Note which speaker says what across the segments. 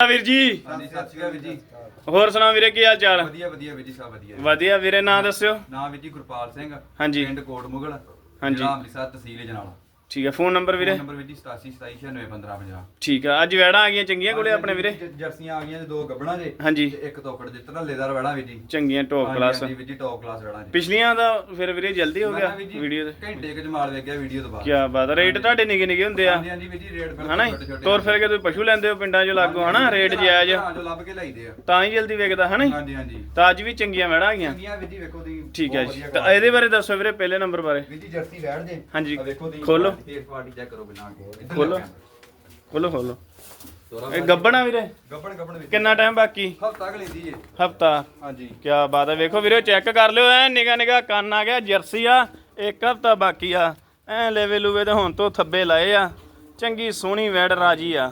Speaker 1: ਵੀਰ ਜੀ।
Speaker 2: ਹਾਂਜੀ ਸਤਿ ਸ਼੍ਰੀ ਅਕਾਲ ਵੀਰ ਜੀ।
Speaker 1: ਹੋਰ ਸੁਣਾ ਵੀਰੇ ਕੀ ਹਾਲ ਚਾਲ?
Speaker 2: ਵਧੀਆ ਵਧੀਆ ਵੀਰ ਜੀ ਸਭ ਵਧੀਆ
Speaker 1: ਵਧੀਆ ਵੀਰੇ ਨਾਂ ਦੱਸਿਓ।
Speaker 2: ਨਾਮ ਵੀਰ ਜੀ ਗੁਰਪਾਲ ਸਿੰਘ
Speaker 1: ਹਾਂਜੀ।
Speaker 2: ਪਿੰਡ ਕੋਟ ਮੁਗਲ
Speaker 1: ਹਾਂਜੀ।
Speaker 2: ਜ਼ਿਲ੍ਹਾ ਅੰਮ੍ਰਿਤਸਰ ਤਹਿਸੀਲ ਜਨਾਲਾ।
Speaker 1: ਠੀਕ ਹੈ ਫੋਨ ਨੰਬਰ ਵੀਰੇ?
Speaker 2: ਨੰਬਰ ਵੀਰ ਜੀ 8727961550
Speaker 1: ਠੀਕ ਆ ਅੱਜ ਵੈੜਾਂ ਆ ਗਈਆਂ ਚੰਗੀਆਂ ਕੋਲੇ ਆਪਣੇ ਵੀਰੇ?
Speaker 2: ਜਰਸੀਆਂ ਆ ਗਈਆਂ ਜੀ ਦੋ ਗੱਬਣਾ ਜੇ
Speaker 1: ਹਾਂਜੀ।
Speaker 2: ਤੇ ਇੱਕ ਤੋਕੜ ਦੇ ਤਰਲੇਦਾਰ ਵੜਾ ਵੀਰ ਜੀ।
Speaker 1: ਚੰਗੀਆਂ ਟੌਪ ਕਲਾਸ
Speaker 2: ਹਾਂਜੀ ਵੀਰ ਜੀ ਟੌਪ ਕਲਾਸ ਵੜਾ ਜੀ।
Speaker 1: ਪਿਛਲੀਆਂ ਦਾ ਫਿਰ ਵੀਰੇ ਜਲਦੀ ਹੋ ਗਿਆ
Speaker 2: ਵੀਰ ਜੀ
Speaker 1: ਵੀਡੀਓ ਤੇ।
Speaker 2: ਘੰਟੇ ਕੁ ਜਮਾਲ ਵੇਖ ਗਿਆ ਵੀਡੀਓ ਤੋਂ ਬਾਅਦ।
Speaker 1: ਕੀ ਬਾਤ ਰੇਟ ਤੁਹਾਡੇ ਨਿੱਕੇ ਨਿੱਕੇ ਹੁੰਦੇ ਆ।
Speaker 2: ਹਾਂਜੀ ਹਾਂਜੀ ਵੀਰ ਜੀ ਰੇਟ ਬਿਲਕੁਲ
Speaker 1: ਹਨਾ
Speaker 2: ਛੋਟੇ ਛੋਟੇ
Speaker 1: ਤੋਰ ਫਿਰ ਕੇ ਤੁਸੀਂ ਪਸ਼ੂ ਲੈਂਦੇ ਹੋ ਪਿੰਡਾਂ 'ਚੋਂ ਲਾਗੋ ਹਨਾ? ਰੇਟ ਜਾਇਜ਼।
Speaker 2: ਹਾਂ ਜੋ ਲੱਭ ਕੇ ਲਾਈਦੇ ਆ।
Speaker 1: ਤਾਂ ਹੀ ਜਲਦੀ ਵਿਕਦਾ ਹਨਾ
Speaker 2: ਹਾਂਜੀ ਹਾਂਜੀ।
Speaker 1: ਤਾਂ ਅੱਜ ਵੀ ਚੰਗੀਆਂ ਵੈੜਾਂ ਆ ਗਈਆਂ।
Speaker 2: ਚੰਗੀਆਂ ਵੀਰ ਜੀ ਵੇਖੋ ਦੀ
Speaker 1: ਠੀਕ ਹੈ ਜੀ। ਤਾਂ ਇਹਦੇ ਬਾਰੇ ਦੱਸੋ ਵੀਰੇ ਪਹਿਲੇ ਨੰਬਰ ਬਾਰੇ।
Speaker 2: ਵੀਰ ਜੀ ਜਰਸੀ ਬੈਠ ਜੇ।
Speaker 1: ਹਾਂਜੀ।
Speaker 2: ਆ ਵੇਖੋ ਦੀ
Speaker 1: ਖੋਲੋ।
Speaker 2: ਫੇਸ ਪਾਰਟੀ ਚੈੱਕ ਕਰੋ ਬਿਨਾਂ ਕੇ। ਇੱਧਰ
Speaker 1: ਖੋਲੋ।
Speaker 2: ਲੈ ਕੇ
Speaker 1: ਖੋਲੋ ਖੋਲੋ।
Speaker 2: ਆਓ।
Speaker 1: ਇਹ ਗੱਬਣਾ ਵੀਰੇ?
Speaker 2: ਗੱਬਣ ਗੱਬਣ ਵਿੱਚ।
Speaker 1: ਕਿੰਨਾ ਟਾਈਮ ਬਾਕੀ?
Speaker 2: ਹਫਤਾ ਕ ਲੈਂਦੀ ਜੇ
Speaker 1: ਹਫਤਾ।
Speaker 2: ਹਾਂਜੀ।
Speaker 1: ਕੀ ਬਾਤ ਹੈ ਵੇਖੋ ਵੀਰੇ ਚੈੱਕ ਕਰ ਲਿਓ ਐ ਨਿਗਾ ਨਿਗਾ ਕੰਨ ਆ ਗਿਆ ਜਰਸੀ ਆ ਇੱਕ ਹਫਤਾ ਬਾਕੀ ਆ। ਐ ਲੈਵੇ ਲੂਵੇ ਤੇ ਹੁਣ ਤੋਂ ਥੱਬੇ ਲਾਏ ਆ। ਚੰਗੀ ਸੋਹਣੀ ਵੈੜ ਰਾਜੀ ਆ।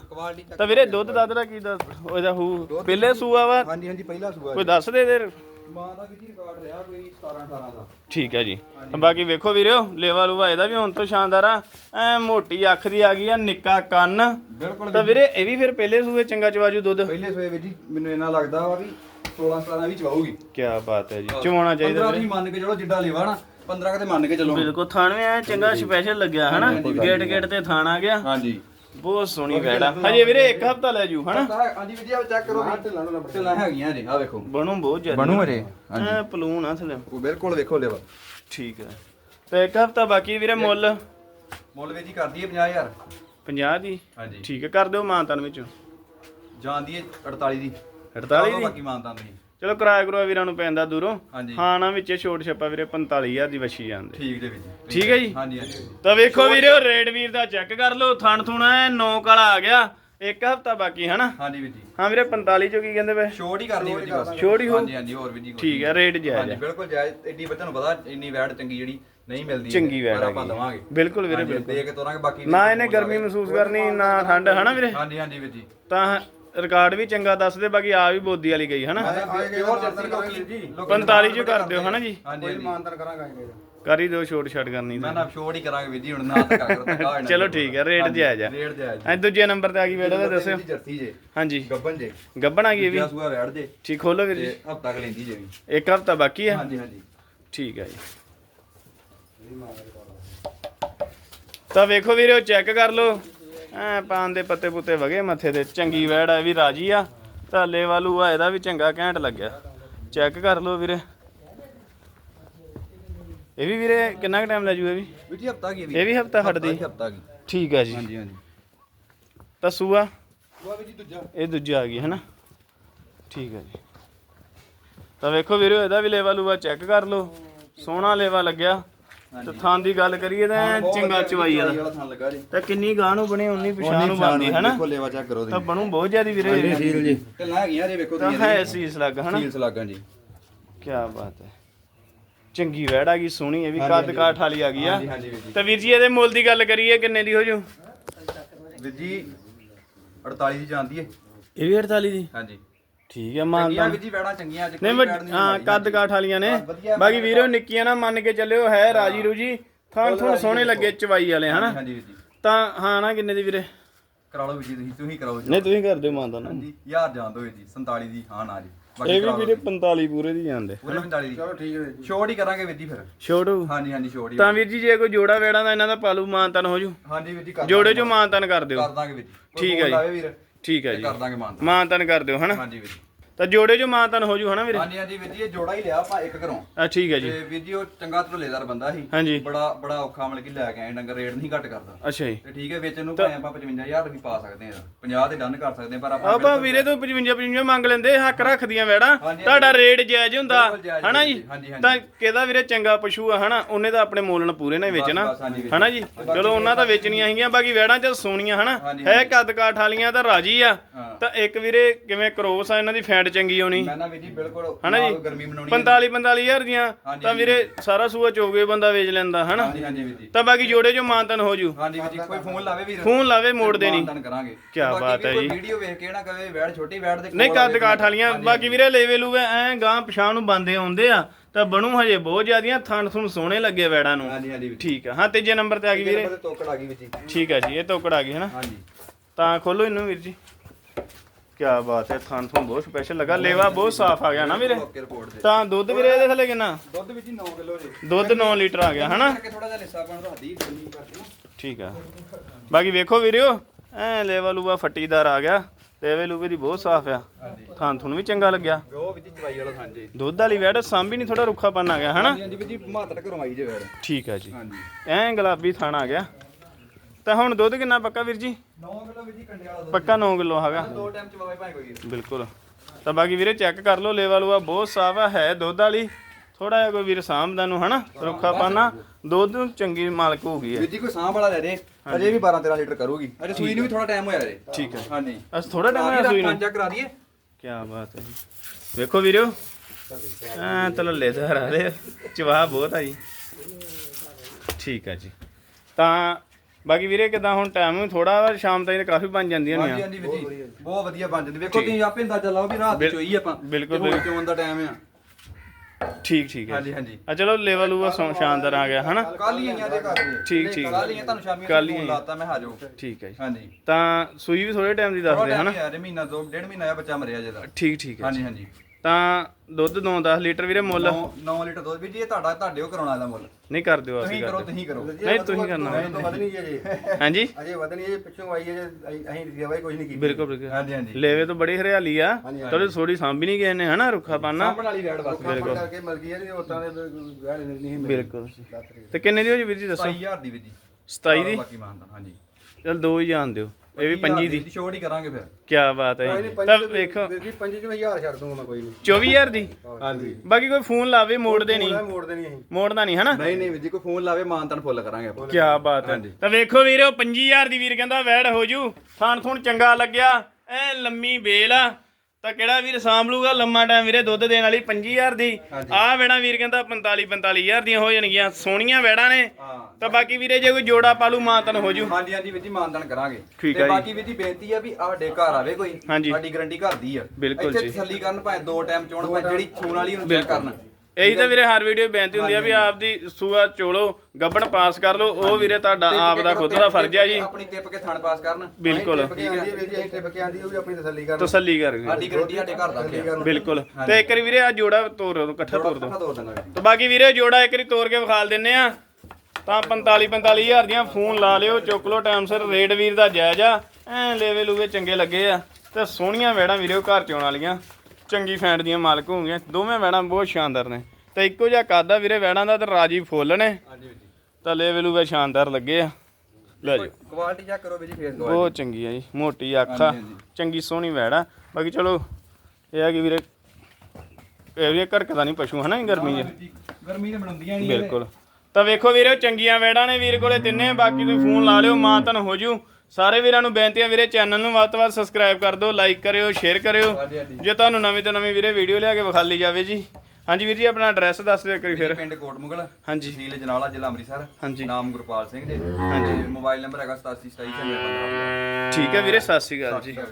Speaker 1: ਤਾਂ ਵੀਰੇ ਦੁੱਧ ਦੱਧ ਦਾ ਕੀ ਦੱਸ ਉਹਦਾ ਹੂ? ਪਹਿਲੇ ਸੂਆ ਵਾ?
Speaker 2: ਹਾਂਜੀ ਹਾਂਜੀ ਪਹਿਲਾ ਸੂਆ
Speaker 1: ਕੋਈ ਦੱਸ ਦੇ ਦੇ।
Speaker 2: ਮਾਂ ਦਾ ਵੀ ਜੀ ਰਿਕਾਰਡ ਰਿਹਾ ਕੋਈ 17 18 ਦਾ।
Speaker 1: ਠੀਕ ਹੈ ਜੀ। ਬਾਕੀ ਵੇਖੋ ਵੀਰਿਓ ਲੇਵਾ ਲੂਵਾ ਇਹਦਾ ਵੀ ਹੁਣ ਤੋਂ ਸ਼ਾਨਦਾਰ ਆ। ਐ ਮੋਟੀ ਅੱਖ ਦੀ ਆ ਗਈ ਆ ਨਿੱਕਾ ਕੰਨ।
Speaker 2: ਬਿਲਕੁਲ
Speaker 1: ਤਾਂ ਵੀਰੇ ਇਹ ਵੀ ਫਿਰ ਪਹਿਲੇ ਸੂਏ ਚੰਗਾ ਚਵਾਜੂ ਦੁੱਧ?
Speaker 2: ਪਹਿਲੇ ਸੂਏ ਵਿੱਚ ਜੀ ਮੈਨੂੰ ਇਹਨਾਂ ਲੱਗਦਾ ਵਾ ਵੀ 16 17 ਵੀ ਚਵਾਉਗੀ
Speaker 1: ਕੀ ਬਾਤ ਹੈ ਜੀ ਚਵਾਉਣਾ ਚਾਹੀਦਾ
Speaker 2: 15
Speaker 1: ਵੀਰੇ।
Speaker 2: ਮੰਨ ਕੇ ਚਲੋ ਜਿੱਡਾ ਲੈਵਾ ਨਾ 15 ਕਦੇ ਮੰਨ ਕੇ ਚਲੋ।
Speaker 1: ਬਿਲਕੁਲ ਥਾਣ ਵੀ ਐ ਚੰਗਾ ਸਪੈਸ਼ਲ ਲੱਗਿਆ ਹਨਾ? ਗੇਟ ਗੇਟ ਤੇ ਥਾਣ ਆ ਗਿਆ।
Speaker 2: ਹਾਂਜੀ।
Speaker 1: ਬਹੁਤ ਸੋਹਣੀ ਵੈੜ ਆ। ਹਜੇ ਵੀਰੇ ਇੱਕ ਹਫਤਾ ਲੈ ਜੂ ਹਨਾ?
Speaker 2: ਹਾਂਜੀ ਵੀ ਜੀ ਆ ਚੈੱਕ ਕਰੋ ਵੀ। ਢਿੱਲਾਂ ਹੈਗੀਆਂ ਜੀ ਆ ਵੇਖੋ।
Speaker 1: ਬਣੂ ਬਹੁਤ ਜ਼ਿਆਦਾ।
Speaker 2: ਬਣੂ ਅਜੇ,
Speaker 1: ਐ ਪਲੂਨ ਆ ਥਲੇ।
Speaker 2: ਉਹ ਬਿਲਕੁਲ ਵੇਖੋ ਲੈਵਾ।
Speaker 1: ਠੀਕ ਹੈ ਤੇ ਇੱਕ ਹਫਤਾ ਬਾਕੀ ਵੀਰੇ ਮੁੱਲ।
Speaker 2: ਮੁੱਲ ਵੀ ਜੀ ਕਰਦੀ ਹੈ 50000
Speaker 1: 50 ਦੀ?
Speaker 2: ਹਾਂਜੀ।
Speaker 1: ਠੀਕ ਹੈ ਕਰ ਦਿਓ ਮਾਨਤਨ ਵਿੱਚੋਂ।
Speaker 2: ਜਾਂਦੀ ਹੈ 48 ਦੀ।
Speaker 1: 48 ਦੀ?
Speaker 2: ਬਾਕੀ ਮਾਨਤਾ ਨਹੀਂ
Speaker 1: ਚਲੋ ਕਿਰਾਇਆ ਕਰਵਾ ਵੀਰਾਂ ਨੂੰ ਪੈਂਦਾ ਦੂਰੋਂ।
Speaker 2: ਹਾਂਜੀ।
Speaker 1: ਹਾਂ ਨਾ ਵਿੱਚ ਛੋਟ ਛੱਪਾ ਵੀਰੇ 45000 ਦੀ ਵਛੀ ਜਾਂਦੇ।
Speaker 2: ਠੀਕ ਦੇ ਵਿੱਚ।
Speaker 1: ਠੀਕ ਹੈ ਜੀ?
Speaker 2: ਹਾਂਜੀ ਹਾਂਜੀ।
Speaker 1: ਤਾਂ ਵੇਖੋ ਵੀਰੇ ਉਹ ਰੇਡ ਵੀਰ ਦਾ ਚੈੱਕ ਕਰ ਲਓ ਥਣ ਥੁਣਾ ਐ ਨੌ ਕਾਲਾ ਆ ਗਿਆ ਇੱਕ ਹਫਤਾ ਬਾਕੀ ਹਨਾ?
Speaker 2: ਹਾਂਜੀ ਵੀਰ ਜੀ।
Speaker 1: ਹਾਂ ਵੀਰੇ 45 ਚੋਂ ਕੀ ਕਹਿੰਦੇ ਵੇ
Speaker 2: ਛੋਟ ਹੀ ਕਰਨੀ ਵੀਰ ਜੀ ਬਸ।
Speaker 1: ਛੋਟ ਹੀ ਹੋ?
Speaker 2: ਹਾਂਜੀ ਹਾਂਜੀ ਹੋਰ ਵੀ ਜੀ
Speaker 1: ਠੀਕ ਹੈ ਰੇਟ ਜਾਇਜ਼
Speaker 2: ਹਾਂਜੀ ਬਿਲਕੁਲ ਜਾਇਜ਼। ਐਡੀ ਬੱਚਾ ਨੂੰ ਪਤਾ ਇੰਨੀ ਵੈਟ ਚੰਗੀ ਜਿਹੜੀ ਨਹੀਂ ਮਿਲਦੀ
Speaker 1: ਚੰਗੀ
Speaker 2: ਪਰ ਆਪਾਂ। ਦਵਾਂਗੇ।
Speaker 1: ਬਿਲਕੁਲ ਵੀਰੇ ਬਿਲਕੁਲ।
Speaker 2: ਦੇ ਕੇ ਤੋਰਾਂਗੇ ਬਾਕੀ
Speaker 1: ਨਾ ਇਹਨੇ ਗਰਮੀ ਮਹਿਸੂਸ ਕਰਨੀ ਨਾ ਠੰਡ ਹਨਾ ਵੀਰੇ?
Speaker 2: ਹਾਂਜੀ ਹਾਂਜੀ ਵੀਰ ਜੀ।
Speaker 1: ਤਾਂ ਰਿਕਾਰਡ ਵੀ ਚੰਗਾ ਦੱਸਦੇ ਬਾਕੀ ਆ ਵੀ ਬੋਦੀ ਵਾਲੀ ਗਈ ਹਨਾ?
Speaker 2: ਪਿਓਰ ਜਰਸੀ ਲੋਕੀ ਜੀ।
Speaker 1: 45 ਚ ਕਰ ਦਿਓ ਹਨਾ ਜੀ?
Speaker 2: ਹਾਂਜੀ ਹਾਂਜੀ।
Speaker 3: ਮਾਨਤਨ ਕਰਾਂਗਾ
Speaker 1: ਕਰ ਹੀ ਦਿਓ ਛੋਟ ਛੱਡ ਕਰਨੀ
Speaker 2: ਮੈਂ
Speaker 1: ਤਾਂ
Speaker 2: ਨਾ ਛੋੜ ਹੀ ਕਰਾਂਗੇ ਵੀਰ ਜੀ ਹੁਣ ਨਾ ਕਰੋ
Speaker 1: ਚਲੋ ਠੀਕ ਹੈ, ਰੇਟ ਜਾਇਜ਼ ਆ।
Speaker 2: ਰੇਟ ਜਾਇਜ਼
Speaker 1: ਐ ਦੂਜੇ ਨੰਬਰ ਤੇ ਆ ਗਈ ਵੇੜਾ ਦਾ ਦੱਸਿਓ।
Speaker 2: ਜਰਸੀ ਜੇ।
Speaker 1: ਹਾਂਜੀ।
Speaker 2: ਗੱਬਨ ਜੇ।
Speaker 1: ਗੱਬਣ ਆ ਗਈ ਇਹ ਵੀ?
Speaker 2: ਸੂਆ
Speaker 1: ਠੀਕ ਖੋਲੋ ਵੀਰ
Speaker 2: ਤੇ
Speaker 1: ਜੀ
Speaker 2: ਹਫਤਾ ਕ ਲੈਂਦੀ ਜੇ ਵੀ।
Speaker 1: ਇੱਕ ਹਫਤਾ ਬਾਕੀ ਹੈ
Speaker 2: ਹਾਂਜੀ ਹਾਂਜੀ।
Speaker 1: ਠੀਕ ਹੈ ਜੀ। ਤਾਂ ਵੇਖੋ ਵੀਰੇ ਉਹ ਚੈੱਕ ਕਰ ਲਓ। ਐ ਪਾਨ ਦੇ ਪੱਤੇ ਪੁੱਤੇ ਵਗੇ ਮੱਥੇ ਤੇ। ਚੰਗੀ ਵੈੜ ਆ ਵੀ ਰਾਜੀ ਆ। ਧਾਲੇ ਵਾਲੂ ਆ ਇਹਦਾ ਵੀ ਚੰਗਾ ਘੈਂਟ ਲੱਗਿਆ। ਚੈੱਕ ਕਰ ਲਓ ਵੀਰੇ। ਇਹ ਵੀ ਵੀਰੇ ਕਿੰਨਾ ਕੁ ਟਾਈਮ ਲੈ ਜੂ ਇਹ ਵੀ?
Speaker 2: ਜੀ ਹਫਤਾ ਕੀ
Speaker 1: ਇਹ ਵੀ ਹਫਤਾ ਹਟਦੀ।
Speaker 2: ਹਫਤਾ ਕੀ?
Speaker 1: ਠੀਕ ਹੈ ਜੀ।
Speaker 2: ਹਾਂਜੀ ਹਾਂਜੀ।
Speaker 1: ਤਾਂ ਸੂਆ?
Speaker 2: ਉਹ ਵੀਰ ਜੀ ਦੂਜਾ।
Speaker 1: ਇਹ ਦੂਜਾ ਆ ਗਈ ਹੈ ਨਾ ਠੀਕ ਹੈ ਜੀ। ਤਾਂ ਵੇਖੋ ਵੀਰੇ ਇਹਦਾ ਵੀ ਲੇਵਾ ਲੂਆ ਚੈੱਕ ਕਰ ਲਓ। ਸੋਹਣਾ ਲੇਵਾ ਲੱਗਿਆ। ਤੇ ਥਾਂ ਦੀ ਗੱਲ ਕਰੀਏ ਤਾਂ ਚੰਗਾ ਚਵਾਈ ਆ
Speaker 2: ਵਾਲਾ ਥਾਂ ਲੱਗਾ ਜੀ।
Speaker 1: ਤਾਂ ਕਿੰਨੀ ਗਾਂ ਨੂੰ ਬਣੇ ਉਨੀ ਪਛਾਣ ਨੂੰ ਬਣਦੀ ਹੈ ਨਾ
Speaker 2: ਦੇਖੋ ਲੈਵਾ ਚੈੱਕ ਕਰੋ
Speaker 1: ਤਾਂ ਬਣੂ ਬਹੁਤ ਜ਼ਿਆਦੀ ਵੀਰੇ।
Speaker 2: ਸੀਲ ਜੀ। ਢਿੱਲਾਂ ਹੈਗੀਆਂ ਜੇ ਵੇਖੋ
Speaker 1: ਤਾਂ
Speaker 2: ਤੁਸੀਂ
Speaker 1: ਹੈ ਸੀਸ ਲੱਗ ਹਨਾ?
Speaker 2: ਸੀਲਸ ਲੱਗਾ ਜੀ।
Speaker 1: ਕੀ ਬਾਤ ਹੈ। ਚੰਗੀ ਵੈੜ ਆ ਗਈ ਸੋਹਣੀ ਇਹ ਵੀ ਕੱਦ ਕਾਠ ਵਾਲੀ ਆ ਗਈ ਆ। ਤਾਂ ਵੀਰ ਜੀ ਇਹਦੇ ਮੁੱਲ ਦੀ ਗੱਲ ਕਰੀਏ ਕਿੰਨੇ ਦੀ ਹੋ ਜੂ?
Speaker 2: ਵੀਰ ਜੀ 48 ਦੀ ਜਾਂਦੀ ਹੈ
Speaker 1: ਇਹ ਵੀ 48 ਦੀ?
Speaker 2: ਹਾਂਜੀ।
Speaker 1: ਠੀਕ ਹੈ ਮਾਨ
Speaker 2: ਚੰਗੀਆਂ ਜੀ ਵੈੜਾਂ ਚੰਗੀਆਂ ਅੱਜ
Speaker 1: ਨਹੀਂ
Speaker 2: ਕੋਈ ਨਹੀਂ
Speaker 1: ਹਾਂ। ਕੱਦ ਕਾਠ ਵਾਲੀਆਂ ਨੇ।
Speaker 2: ਵਧੀਆ
Speaker 1: ਬਾਕੀ ਵੀਰੋ ਨਿੱਕੀਆਂ ਨਾ ਮੰਨ ਕੇ ਚੱਲਿਓ ਹੈ ਰਾਜੀ ਰੂਜੀ। ਥਣ ਥਣ ਸੋਹਣੇ ਲੱਗੇ ਚਵਾਈ ਵਾਲੇ ਹਨਾ?
Speaker 2: ਹਾਂਜੀ ਵੀਰ ਜੀ
Speaker 1: ਤਾਂ ਹਾਂ ਨਾ ਕਿੰਨੇ ਦੀ ਵੀਰੇ?
Speaker 2: ਕਰਾ ਲਓ ਵੀਰ ਜੀ ਤੁਸੀਂ ਤੁਸੀਂ ਕਰਾਓ ਜੀ।
Speaker 1: ਨਹੀਂ ਤੁਸੀਂ ਕਰ ਦਿਓ ਮਾਨਦਾ ਨਾ।
Speaker 2: ਹਾਂਜੀ ਯਾਰ ਜਾਣ ਦੋ ਵੀਰ ਜੀ 47 ਦੀ ਹਾਂ ਨਾ ਜੀ।
Speaker 1: ਇਹ ਵੀ
Speaker 2: ਕਰਾ ਲਓ
Speaker 1: ਵੀਰੇ 45 ਪੂਰੇ ਦੀ ਜਾਂਦੇ
Speaker 2: ਪੂਰੇ 45 ਦੀ। ਚਲੋ ਠੀਕ ਹੈ ਜੀ। ਛੋੜ ਹੀ ਕਰਾਂਗੇ ਵੀਰ ਜੀ ਫਿਰ।
Speaker 1: ਛੋਟੂ
Speaker 2: ਹਾਂਜੀ ਹਾਂਜੀ ਛੋੜ ਹੀ
Speaker 1: ਤਾਂ ਵੀਰ ਜੀ ਜੇ ਕੋਈ ਜੋੜਾ ਵੇੜਾ ਦਾ ਇਹਨਾਂ ਦਾ ਪਾਲੂ ਮਾਨਤਨ ਹੋ ਜੂ।
Speaker 2: ਹਾਂਜੀ ਵੀਰ ਜੀ ਕਰ
Speaker 1: ਜੋੜੇ ਚੋਂ ਮਾਨਤਨ ਕਰ ਦਿਓ।
Speaker 2: ਕਰ ਦਾਂਗੇ ਵੀਰ ਜੀ। ਕੋਈ
Speaker 1: ਠੀਕ ਹੈ
Speaker 2: ਫੋਨ
Speaker 1: ਜੀ।
Speaker 2: ਲਾਵੇ ਵੀਰ?
Speaker 1: ਠੀਕ ਹੈ ਜੀ।
Speaker 2: ਕਰ ਦਾਂਗੇ ਮਾਨ
Speaker 1: ਮਾਨਤਨ ਕਰ ਦਿਓ ਹਨਾ?
Speaker 2: ਹਾਂਜੀ ਵੀਰ ਜੀ।
Speaker 1: ਤਾਂ ਜੋੜੇ ਚੋਂ ਮਾਨਤਨ ਹੋ ਜੂ ਹਨਾ ਵੀਰੇ?
Speaker 2: ਹਾਂਜੀ ਹਾਂਜੀ ਵੀਰ ਜੀ ਇਹ ਜੋੜਾ ਹੀ ਲਿਆ ਆਪਾਂ ਇੱਕ ਘਰੋਂ।
Speaker 1: ਆ ਠੀਕ ਹੈ ਜੀ।
Speaker 2: ਤੇ ਵੀਰ ਜੀ ਉਹ ਚੰਗਾ ਢੋਲੇਦਾਰ ਬੰਦਾ ਸੀ।
Speaker 1: ਹਾਂਜੀ।
Speaker 2: ਬੜਾ ਬੜਾ ਔਖਾ ਮਿਲ ਕੇ ਲੈ ਕੇ ਆਏ ਡੰਗਰ ਰੇਟ ਨਹੀਂ ਘੱਟ ਕਰਦਾ।
Speaker 1: ਅੱਛਾ ਜੀ।
Speaker 2: ਤੇ ਠੀਕ ਹੈ ਵਿੱਚ ਨੂੰ ਭਾਵੇਂ ਆਪਾਂ 55000 ਵੀ ਪਾ ਸਕਦੇ ਆ 50 ਤੇ ਡਨ ਕਰ ਸਕਦੇ ਪਰ ਆਪਾਂ
Speaker 1: ਆਪਾਂ ਵੀਰੇ ਤੋਂ 55 55 ਮੰਗ ਲੈਂਦੇ ਹੱਕ ਰੱਖਦੀਆਂ ਵੈੜਾ। ਤੁਹਾਡਾ ਰੇਟ ਜਾਇਜ਼ ਹੁੰਦਾ ਹਨਾ
Speaker 2: ਜੀ,
Speaker 1: ਜੀ। ਤਾਂ ਕਿਹਦਾ ਵੀਰੇ ਚੰਗਾ ਪਸ਼ੂ ਆ ਹਨਾ? ਉਹਨੇ ਤਾਂ ਆਪਣੇ ਮੋਲਣ ਪੂਰੇ ਨੇ ਵੇਚਣਾ। ਹਨਾ ਜੀ? ਚਲੋ ਉਹਨਾਂ ਤਾਂ ਵੇਚਣੀਆਂ ਹੈਗੀਆਂ ਬਾਕੀ ਵੈੜਾਂ ਚ ਸੋਹਣੀਆਂ ਹਨਾ? ਹੈ ਕੱਦ ਕਾਠ ਵਾਲੀਆਂ ਤਾਂ ਰਾਜੀ ਆ। ਤਾਂ ਇੱਕ ਵੀਰੇ ਕਿਵੇਂ ਕਰੋਸ ਆ ਇਹਨਾਂ ਦੀ ਫੈਂਟ ਚੰਗੀ ਆਉਣੀ
Speaker 2: ਮੈਂ ਨਾ ਵੀਰ ਜੀ ਬਿਲਕੁਲ
Speaker 1: ਹਨਾ ਜੀ?
Speaker 2: ਨਾਲ ਗਰਮੀ ਮਨਾਉਣੀ
Speaker 1: 45 45000 ਦੀਆਂ
Speaker 2: ਹਾਂਜੀ,
Speaker 1: ਤਾਂ ਵੀਰੇ ਸਾਰਾ ਸੂਆ ਚੋਗੇ ਬੰਦਾ ਵੇਚ ਲੈਂਦਾ ਹਨਾ?
Speaker 2: ਹਾਂਜੀ ਹਾਂਜੀ ਵੀਰ ਜੀ।
Speaker 1: ਤਾਂ ਬਾਕੀ ਜੋੜੇ ਚੋਂ ਮਾਨਤਨ ਹੋ ਜੂ।
Speaker 2: ਹਾਂਜੀ ਵੀਰ ਜੀ ਕੋਈ ਫੋਨ ਲਾਵੇ ਵੀਰ?
Speaker 1: ਫੋਨ ਲਾਵੇ ਮੋੜ ਦੇਣੀ।
Speaker 2: ਮਾਨਤਾਨ ਕਰਾਂਗੇ।
Speaker 1: ਕਿਆ
Speaker 2: ਬਾਕੀ
Speaker 1: ਬਾਤ ਹੈ
Speaker 2: ਕੋਈ
Speaker 1: ਜੀ।
Speaker 2: ਵੀਡੀਓ ਵੇਖ ਕੇ ਨਾ ਕਵੇ ਵੈੜ ਛੋਟੀ ਵੈੜ ਦੇ
Speaker 1: ਨਹੀਂ
Speaker 2: ਕੋਲ
Speaker 1: ਕੱਦ
Speaker 2: ਆਵੇ
Speaker 1: ਕਾਠ ਵਾਲੀਆਂ
Speaker 2: ਹਾਂਜੀ,
Speaker 1: ਬਾਕੀ ਵੀਰੇ ਲੇਵੇ ਲੂਵੇ ਐ ਗਾਂ ਪਛਾਣ ਨੂੰ ਬੰਦੇ ਆਉਂਦੇ ਆ ਤਾਂ ਬਣੂ ਹਜੇ ਬਹੁਤ ਜ਼ਿਆਦੀਆਂ ਥਣ ਥੁਣ ਸੋਹਣੇ ਲੱਗੇ ਵੈੜਾਂ ਨੂੰ।
Speaker 2: ਹਾਂਜੀ ਹਾਂਜੀ ਵੀਰ
Speaker 1: ਠੀਕ ਆ ਹਾਂ ਤੀਜੇ ਨੰਬਰ ਤੇ ਆ ਗਈ ਵੀਰੇ।
Speaker 2: ਵੀਰੇ ਤੋਕੜ ਆ ਗਈ ਵੀਰ ਜੀ।
Speaker 1: ਠੀਕ ਆ ਜੀ ਇਹ ਤੋਕੜ ਆ ਗਈ ਹੈ ਨਾ
Speaker 2: ਹਾਂਜੀ।
Speaker 1: ਤਾਂ ਖੋਲੋ ਇਹਨੂੰ ਵੀਰ ਜੀ। ਕੀ ਬਾਤ ਹੈ ਥਾਨ ਤੋਂ ਬਹੁਤ ਸਪੈਸ਼ਲ ਲੱਗਾ। ਲੇਵਾ ਬਹੁਤ ਸਾਫ਼ ਆ ਗਿਆ ਨਾ ਵੀਰੇ?
Speaker 2: ਓਕੇ ਰਿਪੋਰਟ ਦੇ
Speaker 1: ਤਾਂ ਦੁੱਧ ਵੀਰੇ ਇਹਦੇ ਥੱਲੇ ਕਿੰਨਾ?
Speaker 2: ਦੁੱਧ ਵਿੱਚ ਹੀ 9 ਕਿਲੋ ਜੀ।
Speaker 1: ਦੁੱਧ 9 ਲੀਟਰ ਆ ਗਿਆ ਹਨਾ?
Speaker 2: ਥੋੜਾ ਜਿਹਾ ਲਿੱਸਾ ਬਣ
Speaker 1: ਠੀਕ ਆ। ਬਾਕੀ ਵੇਖੋ ਵੀਰਿਓ ਐ ਲੇਵਾ ਲੂਆ ਫੱਟੀਦਾਰ ਆ ਗਿਆ ਲੇਵੇ ਲੂਵੇ ਦੀ ਬਹੁਤ ਸਾਫ਼ ਆ। ਥਾਂ ਤੁਹਾਨੂੰ ਵੀ ਚੰਗਾ ਲੱਗਿਆ।
Speaker 2: ਉਹ ਵਿੱਚ ਚਵਾਈ ਵਾਲਾ ਸਾਂਝੇ
Speaker 1: ਦੁੱਧ ਵਾਲੀ ਵੈੜ ਸਾਂਭੀ ਨਹੀਂ ਥੋੜਾ ਰੁੱਖਾਪਨ ਆ ਗਿਆ ਹਨਾ?
Speaker 2: ਹਾਂਜੀ ਹਾਂਜੀ ਵੀਰ ਜੀ ਮਾਤਰ ਘਰੋਂ ਆਈ ਜੇ ਵੇੜ।
Speaker 1: ਠੀਕ ਆ ਜੀ।
Speaker 2: ਹਾਂਜੀ।
Speaker 1: ਐ ਗੁਲਾਬੀ ਥਾਣ ਆ ਗਿਆ। ਤਾਂ ਹੁਣ ਦੁੱਧ ਕਿੰਨਾ ਪੱਕਾ ਵੀਰ ਜੀ?
Speaker 2: 9 ਕਿਲੋ ਵੀਰ ਜੀ ਕੰਡੇ ਵਾਲਾ ਦੁੱਧ।
Speaker 1: ਪੱਕਾ 9 ਕਿਲੋ ਹੈਗਾ।
Speaker 2: ਦੋ ਟਾਈਮ ਚਵਾਵੇ ਭਾਵੇਂ ਕੋਈ
Speaker 1: ਬਿਲਕੁਲ। ਤਾਂ ਬਾਕੀ ਵੀਰੇ ਚੈੱਕ ਕਰ ਲਓ ਲੇਵਾ ਲੂਆ ਬਹੁਤ ਸਾਫ਼ ਆ ਹੈ ਦੁੱਧ ਵਾਲੀ। ਥੋੜਾ ਜਿਹਾ ਕੋਈ ਵੀਰ ਸਾਂਭਦਾ ਨੂੰ ਹਨਾ? ਰੁੱਖਾਪਨ। ਆ ਦੁੱਧ ਨੂੰ ਚੰਗੀ ਮਾਲਕ ਹੋ ਗਈ ਹੈ।
Speaker 2: ਵੀਰ ਜੀ ਕੋਈ ਸਾਂਭ ਵਾਲਾ ਲੈ ਜੇ। ਅਜੇ ਵੀ 12 13 ਲੀਟਰ ਕਰੂਗੀ। ਅਜੇ ਸੂਈ ਨੂੰ ਵੀ ਥੋੜਾ ਟਾਈਮ ਹੋਇਆ ਜੇ
Speaker 1: ਠੀਕ ਹੈ।
Speaker 2: ਹਾਂਜੀ।
Speaker 1: ਅਸ ਥੋੜਾ ਟਾਈਮ ਹੋਇਆ ਸੂਈ ਨੂੰ?
Speaker 2: ਖਾਂਚਾ ਕਰਾ ਦਈਏ।
Speaker 1: ਕੀ ਬਾਤ ਹੈ ਜੀ। ਵੇਖੋ ਵੀਰਿਓ ਐ ਤਲੱਲੇ ਤੇ ਹਰਾ ਦੇ ਚਵਾਹ ਬਹੁਤ ਆ ਜੀ। ਠੀਕ ਹੈ ਜੀ। ਤਾਂ ਬਾਕੀ ਵੀਰੇ ਕਿਦਾਂ ਹੁਣ ਟਾਈਮ ਵੀ ਥੋੜਾ ਵਾ ਸ਼ਾਮ ਤਾਈਂ ਤਾਂ ਕਾਫੀ ਬਣ ਜਾਂਦੀਆਂ
Speaker 2: ਹਾਂਜੀ
Speaker 1: ਨੇ
Speaker 2: ਹਾਂਜੀ ਵੀਰ ਜੀ। ਬਹੁਤ ਵਧੀਆ ਬਣ ਜਾਂਦੀ। ਵੇਖੋ ਤੁਸੀਂ ਆਪੇ ਅੰਦਾਜ਼ਾ ਲਾਓ ਵੀ ਰਾਤ ਦੀ ਚੋਈ ਆਪਾਂ
Speaker 1: ਬਿਲਕੁਲ,
Speaker 2: ਤੇ ਹੁਣ
Speaker 1: ਬਿਲਕੁਲ।
Speaker 2: ਚੋਣ ਦਾ ਟਾਈਮ ਆ।
Speaker 1: ਠੀਕ ਠੀਕ ਹੈ।
Speaker 2: ਹਾਂਜੀ ਹਾਂਜੀ।
Speaker 1: ਆ ਚਲੋ ਲੈਵਲ ਉਹ ਸੌ- ਸ਼ਾਨਦਾਰ ਆ ਗਿਆ ਹਨਾ?
Speaker 2: ਕੱਲ ਹੀ ਆਈਆਂ ਦੇ ਘਰ। ਦੇ
Speaker 1: ਠੀਕ। ਠੀਕ
Speaker 2: ਕੱਲ ਹੀ ਆ, ਤੁਹਾਨੂੰ ਸ਼ਾਮੀ
Speaker 1: ਕੱਲ੍ਹ ਹੀ
Speaker 2: ਫੋਨ। ਲਾਤਾ ਮੈਂ ਹਾਜੋ
Speaker 1: ਠੀਕ ਹੈ ਜੀ।
Speaker 2: ਹਾਂਜੀ।
Speaker 1: ਤਾਂ ਸੂਈ ਵੀ ਥੋੜੇ ਟਾਈਮ ਦੀ ਦੱਸਦੇ ਹਨਾ?
Speaker 2: ਯਾਰ ਮਹੀਨਾ ਦੋ ਡੇਢ ਮਹੀਨਾ ਆ ਬੱਚਾ ਮਰਿਆ ਜੇ ਦਾ
Speaker 1: ਠੀਕ ਠੀਕ ਹੈ
Speaker 2: ਹਾਂਜੀ ਹਾਂਜੀ।
Speaker 1: ਤਾਂ ਦੁੱਧ 9-10 ਲੀਟਰ ਵੀਰੇ ਮੁੱਲ।
Speaker 2: 9 ਲੀਟਰ ਦੁੱਧ ਵੀ ਜੀ ਇਹ ਤੁਹਾਡਾ ਤੁਹਾਡੇ ਉਹ ਕਰਾਉਣਾ ਇਹਦਾ ਮੁੱਲ।
Speaker 1: ਨਹੀਂ ਕਰ ਦਿਓ
Speaker 2: ਤੁਸੀਂ
Speaker 1: ਅਸੀਂ
Speaker 2: ਕਰੋ
Speaker 1: ਕਰ ਦਿਓ
Speaker 2: ਤੁਸੀਂ ਕਰੋ।
Speaker 1: ਨਹੀਂ ਤੁਸੀਂ ਕਰਨਾ।
Speaker 3: ਵਧਣੀ ਹੈ ਜੀ
Speaker 1: ਹਾਂਜੀ?
Speaker 3: ਅਜੇ ਵਧਣੀ ਹੈ ਪਿੱਛੋਂ ਆਈ ਹੈ ਜੇ ਅਸੀਂ ਅਸੀਂ ਸੇਵਾ ਹੀ ਕੁਝ ਨਹੀਂ ਕੀਤੀ।
Speaker 1: ਬਿਲਕੁਲ ਬਿਲਕੁਲ।
Speaker 2: ਹਾਂਜੀ ਹਾਂਜੀ।
Speaker 1: ਲੇਵੇ ਤੋਂ ਬੜੀ ਹਰਿਆਲੀ ਆ। ਥੋੜੀ ਥੋੜੀ ਸਾਂਭੀ ਨਹੀਂ ਗਏ ਨੇ ਹਨਾ ਰੁੱਖਾ ਪਾਣਾ
Speaker 2: ਸਾਂਭਣ ਵਾਲੀ ਰੈਡ ਬਸ।
Speaker 3: ਕੰਮ ਕਰਕੇ ਮਿਲ ਗਈ ਹੈ ਜੀ ਉਤਾਂ ਦੇ ਵਿਆਹ ਨਹੀਂ ਮਿਲਦੀ
Speaker 1: ਬਿਲਕੁਲ। ਤੇ ਕਿੰਨੇ ਦੀ ਹੋ ਜੀ ਵੀਰ ਜੀ ਦੱਸੋ?
Speaker 2: 27000 ਦੀ ਵੀ ਜੀ।
Speaker 1: 27 ਦੀ?
Speaker 2: ਬਾਕੀ ਮਾਨਦਾ ਹਾਂਜੀ।
Speaker 1: ਚਲ ਦੋ ਹੀ ਜਾਣ ਦਿਓ। ਇਹ ਵੀ 25 ਦੀ
Speaker 2: ਛੋਟ ਹੀ ਕਰਾਂਗੇ ਫਿਰ।
Speaker 1: ਕੀ ਬਾਤ ਹੈ ਜੀ। ਤਾਂ ਵੇਖੋ।
Speaker 3: ਜੀ 25 ਚ ਹਜ਼ਾਰ ਛੱਡ ਦੂੰਗਾ ਮੈਂ ਕੋਈ ਨਹੀਂ।
Speaker 1: 24000 ਦੀ?
Speaker 3: ਹਾਂਜੀ।
Speaker 1: ਬਾਕੀ ਕੋਈ ਫੋਨ ਲਾਵੇ ਮੋੜਦੇ ਨਹੀਂ।
Speaker 3: ਮੋੜ ਦੇਣੀ ਅਸੀਂ।
Speaker 1: ਮੋੜਦਾ ਨਹੀਂ ਹਨਾ?
Speaker 2: ਨਹੀਂ ਨਹੀਂ ਵੀਰ ਜੀ ਕੋਈ ਫੋਨ ਲਾਵੇ ਮਾਨਤਨ ਫੁੱਲ ਕਰਾਂਗੇ ਆਪਾਂ।
Speaker 1: ਕੀ ਬਾਤ ਹੈ। ਤਾਂ ਵੇਖੋ ਵੀਰੋ 25000 ਦੀ ਵੀਰ ਕਹਿੰਦਾ ਵੈੜ ਹੋ ਜੂ। ਥਾਣ ਥੂਣ ਚੰਗਾ ਲੱਗਿਆ। ਐ ਲੰਮੀ ਬੇਲ ਆ। ਤਾਂ ਕਿਹੜਾ ਵੀਰ ਸਾਂਭ ਲੂਗਾ? ਲੰਮਾ ਟਾਈਮ ਵੀਰੇ ਦੁੱਧ ਦੇਣ ਵਾਲੀ 25000 ਦੀ। ਆਹ ਵੈੜਾਂ ਵੀਰ ਕਹਿੰਦਾ 45 45000 ਦੀਆਂ ਹੋ ਜਾਣਗੀਆਂ। ਸੋਹਣੀਆਂ ਵੈੜਾਂ ਨੇ। ਤਾਂ ਬਾਕੀ ਵੀਰੇ ਜੇ ਕੋਈ ਜੋੜਾ ਪਾਲੂ ਮਾਤਨ ਹੋ ਜੂ।
Speaker 2: ਹਾਂਜੀ ਹਾਂਜੀ ਵੀਰ ਜੀ ਮਾਨਦਾਨ ਕਰਾਂਗੇ।
Speaker 1: ਠੀਕ।
Speaker 2: ਬਾਕੀ ਵੀਰ ਜੀ ਬੇਨਤੀ ਆ ਵੀ ਸਾਡੇ ਘਰ ਆਵੇ ਕੋਈ। ਸਾਡੀ ਗਾਰੰਟੀ ਘਰ ਦੀ ਆ।
Speaker 1: ਬਿਲਕੁਲ
Speaker 2: ਇੱਥੇ। ਤਸੱਲੀ ਕਰਨ ਭਾਵੇਂ ਦੋ ਟਾਈਮ ਚੋਣ ਭਾਵੇਂ ਜਿਹੜੀ ਛੂਣ ਵਾਲੀ ਉਹਨੂੰ ਚੈੱਕ ਕਰਨ।
Speaker 1: ਇਹੀ ਤਾਂ ਵੀਰੇ ਹਰ ਵੀਡੀਓ ਬੇਨਤੀ ਹੁੰਦੀ ਆ ਵੀ ਆਪਦੀ ਸੂਆ ਚੋਲੋ ਗੱਬਣ ਪਾਸ ਕਰ ਲਓ ਉਹ ਵੀਰੇ ਤੁਹਾਡਾ ਆਪ ਦਾ ਖੁਦ ਦਾ ਫਰਜ਼ ਆ ਜੀ।
Speaker 2: ਆਪਣੀ ਟਿਪ ਕੇ ਥਾਣ ਪਾਸ ਕਰਨ।
Speaker 1: ਬਿਲਕੁਲ।
Speaker 3: ਟਿਪ ਕੇ ਆਂਦੀ ਹੈ ਵੀਰ ਜੀ ਅਸੀਂ ਟਿਪ ਕੇ ਆਂਦੀ ਉਹ ਵੀ ਆਪਣੀ ਤਸੱਲੀ ਕਰ
Speaker 1: ਤਸੱਲੀ ਕਰ ਗਏ
Speaker 2: ਸਾਡੀ ਗਾਰੰਟੀ ਸਾਡੇ ਘਰ ਦਾ ਰੱਖਿਆ
Speaker 1: ਬਿਲਕੁਲ। ਤੇ ਇੱਕ ਵਾਰੀ ਵੀਰੇ ਆ ਜੋੜਾ ਤੋੜ ਦੋ ਇਕੱਠਾ ਤੋੜ ਦੋ। ਤੇ ਬਾਕੀ ਵੀਰੇ ਜੋੜਾ ਇੱਕ ਵਾਰੀ ਤੋੜ ਕੇ ਵਿਖਾਲ ਦਿੰਨੇ ਆ। ਤਾਂ 45 45000 ਦੀਆਂ ਫੋਨ ਲਾ ਲਿਓ ਚੁੱਕ ਲਓ ਟਾਈਮ ਸਿਰ। ਰੇਟ ਵੀਰ ਦਾ ਜਾਇਜ਼ ਆ। ਐ ਲੈਵੇ ਲੂਵੇ ਚੰਗੇ ਲੱਗੇ ਆ। ਤੇ ਸੋਹਣੀਆਂ ਵੈੜਾਂ ਵੀਰੇ ਘਰ ਚ ਆਉਣ ਵਾਲੀਆਂ। ਚੰਗੀ ਫੈਂਟ ਦੀਆਂ ਮਾਲਕ ਹੋਣਗੀਆਂ। ਦੋਵੇਂ ਵੈੜਾਂ ਬਹੁਤ ਸ਼ਾਨਦਾਰ ਨੇ। ਤੇ ਇੱਕੋ ਜਿਹਾ ਕਾਦਾ ਵੀਰੇ ਵੈੜਾਂ ਦਾ ਤੇ ਰਾਜੀ ਫੁੱਲ ਨੇ।
Speaker 2: ਹਾਂਜੀ ਜੀ।
Speaker 1: ਤਾਂ ਲੈਵੇ ਲੂਵੇ ਸ਼ਾਨਦਾਰ ਲੱਗੇ ਆ। ਲੈ ਜੀ
Speaker 2: ਕੁਆਲਿਟੀ ਚੈੱਕ ਕਰੋ ਵੀਰ ਜੀ ਕੁਆਲਿਟੀ
Speaker 1: ਬਹੁਤ ਚੰਗੀ ਆ ਜੀ ਮੋਟੀ ਅੱਖ। ਚੰਗੀ ਸੋਹਣੀ ਵੈੜ ਬਾਕੀ ਚਲੋ ਇਹ ਆ ਕਿ ਵੀਰੇ ਇਹ ਵੀ ਘਰਕਦਾ ਨਹੀਂ ਪਸ਼ੂ ਹਨਾ ਗਰਮੀ 'ਚ?
Speaker 2: ਗਰਮੀ ਤੇ ਬਣਾਉਂਦੀਆਂ ਨਹੀਂ
Speaker 1: ਬਿਲਕੁਲ। ਤਾਂ ਵੇਖੋ ਵੀਰੇ ਚੰਗੀਆਂ ਵੈੜਾਂ ਨੇ ਵੀਰ ਕੋਲੇ ਤਿੰਨੇ ਬਾਕੀ ਤੁਸੀਂ ਫੋਨ ਲਾ ਲਿਓ ਮਾਂ ਤਨ ਹੋ ਜੂ। ਸਾਰੇ ਵੀਰਾਂ ਨੂੰ ਬੇਨਤੀ ਆ ਵੀਰੇ ਚੈਨਲ ਨੂੰ ਵੱਧ ਤੋਂ ਵੱਧ ਸਬਸਕ੍ਰਾਈਬ ਕਰ ਦਿਓ ਲਾਈਕ ਕਰਿਓ ਸ਼ੇਅਰ ਕਰਿਓ। ਜੇ ਤੁਹਾਨੂੰ ਨਵੀਂ ਤੋਂ ਨਵੀਂ ਵੀਰੇ ਵੀਡੀਓ ਲਿਆ ਕੇ ਵਿਖਾਲੀ ਜਾਵੇ ਜੀ। ਹਾਂਜੀ ਵੀਰ ਜੀ ਆਪਣਾ ਐਡਰੈਸ ਦੱਸ ਦਿਓ ਕਰੀ ਫਿਰ।
Speaker 2: ਪਿੰਡ ਕੋਟਮੁਗਲ
Speaker 1: ਹਾਂਜੀ।
Speaker 2: ਤਹਿਸੀਲ ਜਨਾਲਾ ਜ਼ਿਲ੍ਹਾ ਅੰਮ੍ਰਿਤਸਰ।
Speaker 1: ਹਾਂਜੀ।
Speaker 2: ਨਾਮ ਗੁਰਪਾਲ ਸਿੰਘ ਜੀ।
Speaker 1: ਹਾਂਜੀ।
Speaker 2: ਮੋਬਾਈਲ ਨੰਬਰ ਹੈਗਾ 8727 15
Speaker 1: ਠੀਕ ਹੈ ਵੀਰੇ ਸਤਿ ਸ਼੍ਰੀ ਅਕਾਲ ਜੀ।
Speaker 2: ਹੈ